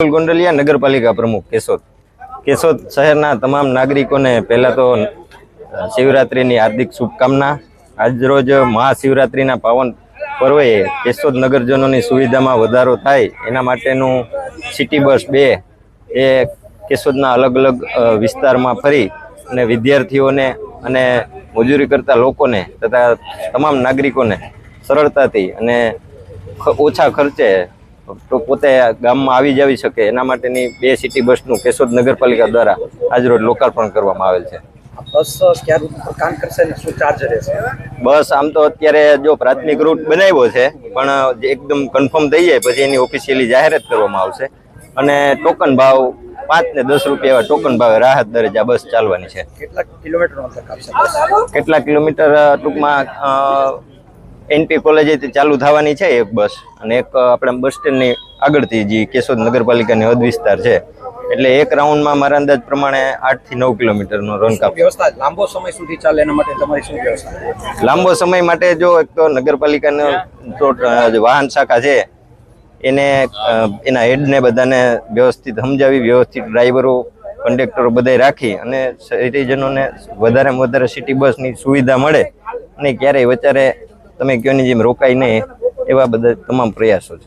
ગોંડલિયા, નગરપાલિકા પ્રમુખ કેશોદ. કેશોદ શહેરના તમામ નાગરિકોને પહેલાં તો શિવરાત્રિની હાર્દિક શુભકામના. આજરોજ મહાશિવરાત્રિના પાવન પર્વે કેશોદ નગરજનોની સુવિધામાં વધારો થાય. એના માટેનું સિટી બસ બે એ કેશોદના અલગ અલગ વિસ્તારમાં ફરી અને વિદ્યાર્થીઓને અને મજૂરી કરતા લોકોને તથા તમામ નાગરિકોને સરળતાથી અને ઓછા ખર્ચે તો પોતે ગામમાં આવી જવી શકે. એના માટેની બે સિટી બસનું કેશોદ નગરપાલિકા દ્વારા આજરોજ લોકાર્પણ કરવામાં આવેલ છે. બસ ક્યાં રૂટ કામ કરશે શું ચાર્જ રહેશે? બસ આમ તો અત્યારે જો પ્રાથમિક રૂટ બનાવ્યો છે પણ એકદમ કન્ફર્મ થઈ જાય પછી એની ઓફિશિયલી જાહેરાત કરવામાં આવશે. અને ટોકન ભાવ પાંચ ને દસ રૂપિયા એવા ટોકન ભાવે રાહત દરે આ બસ ચાલવાની છે. કેટલા બસ કેટલા કિલોમીટર ટૂંકમાં એનપી કોલેજેથી ચાલુ થવાની છે એક બસ. અને એક આપણે બસ સ્ટેન્ડની આગળથી જે કેશોદ નગરપાલિકાની હદ વિસ્તાર છે. એટલે એક રાઉન્ડમાં મારા અંદાજ પ્રમાણે આઠથી નવ કિલોમીટરનો રન કાપ વ્યવસ્થા લાંબો સમય સુધી ચાલે એના માટે તમારી શું વ્યવસ્થા? લાંબો સમય માટે જો એક તો નગરપાલિકાનો વાહન શાખા છે એને એના હેડને બધાને વ્યવસ્થિત સમજાવી વ્યવસ્થિત ડ્રાઈવરો કંડક્ટરો બધાય રાખી અને સિટીજનોને વધારેમાં વધારે સિટી બસની સુવિધા મળે અને ક્યારેય વચારે તમે કયોની જેમ રોકાય નહીં એવા બધા તમામ પ્રયાસો છે.